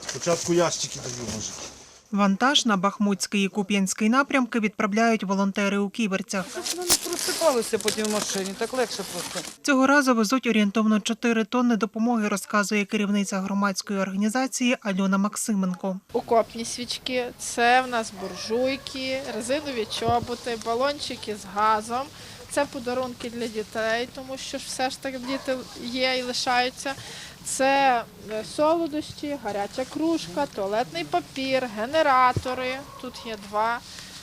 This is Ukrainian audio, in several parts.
Спочатку ящики даю, мужики. Вантаж на Бахмутський і Куп'янський напрямки відправляють волонтери у ківерцях. Вони просипалися потім в машині, так легше просто. Цього разу везуть орієнтовно 4 тонни допомоги, розказує керівниця громадської організації Альона Максименко. окопні свічки, це в нас буржуйки, резинові чоботи, балончики з газом. Це подарунки для дітей, тому що все ж таки діти є і лишаються. Це е, солодощі, гаряча кружка, туалетний папір, генератори. Тут є два.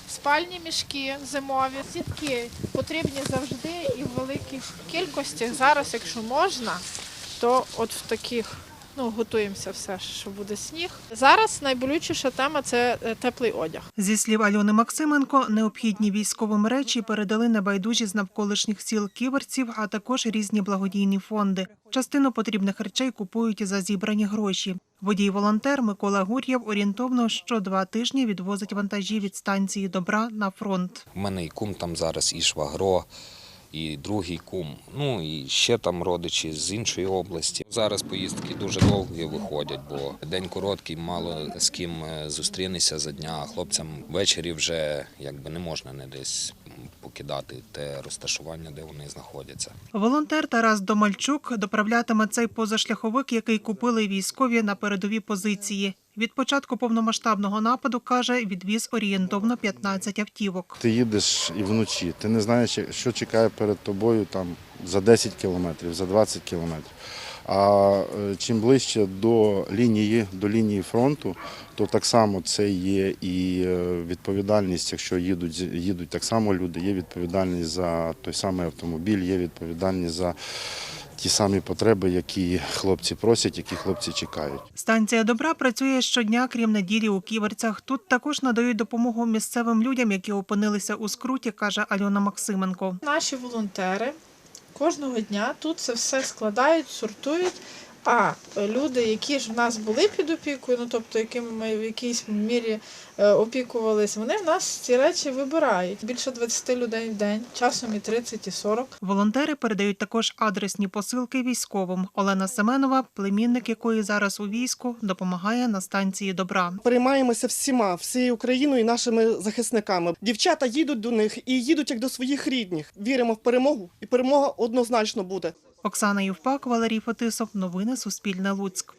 Спальні мішки зимові. Сітки потрібні завжди і в великих кількостях. Зараз, якщо можна, то от в таких ну, готуємося все, що буде сніг. Зараз найболючіша тема це е, теплий одяг. Зі слів Альони Максименко, необхідні військовим речі передали небайдужі з навколишніх сіл ківерців, а також різні благодійні фонди. Частину потрібних речей купують за зібрані гроші. Водій-волонтер Микола Гур'єв орієнтовно що два тижні відвозить вантажі від станції добра на фронт. У мене і кум там зараз, і швагро, і другий кум. Ну і ще там родичі з іншої області. Зараз поїздки дуже довгі виходять, бо день короткий, мало з ким е, зустрінешся за дня. А хлопцям ввечері вже якби не можна не десь покидати те розташування, де вони знаходяться. Волонтер Тарас Домальчук доправлятиме цей позашляховик, який купили військові на передові позиції. Від початку повномасштабного нападу каже, відвіз орієнтовно 15 автівок. Ти їдеш і вночі, ти не знаєш, що чекає перед тобою там за 10 кілометрів, за 20 кілометрів. А е, чим ближче до лінії, до лінії фронту, то так само це є і е, відповідальність, якщо їдуть, їдуть так само люди, є відповідальність за той самий автомобіль, є відповідальність за ті самі потреби, які хлопці просять, які хлопці чекають. Станція добра працює щодня, крім неділі у ківерцях. Тут також надають допомогу місцевим людям, які опинилися у скруті, каже Альона Максименко. Наші волонтери кожного дня тут це все складають, сортують. А люди, які ж в нас були під опікою, ну тобто якими ми в якійсь мірі е, опікувались, вони в нас ці речі вибирають. Більше 20 людей в день, часом і 30, і 40. Волонтери передають також адресні посилки військовим. Олена Семенова, племінник якої зараз у війську, допомагає на станції добра. переймаємося всіма, всією Україною і нашими захисниками. Дівчата їдуть до них і їдуть як до своїх рідних. Віримо в перемогу, і перемога однозначно буде. Оксана Євпак, Валерій Фетисов. Новини Суспільне Луцьк.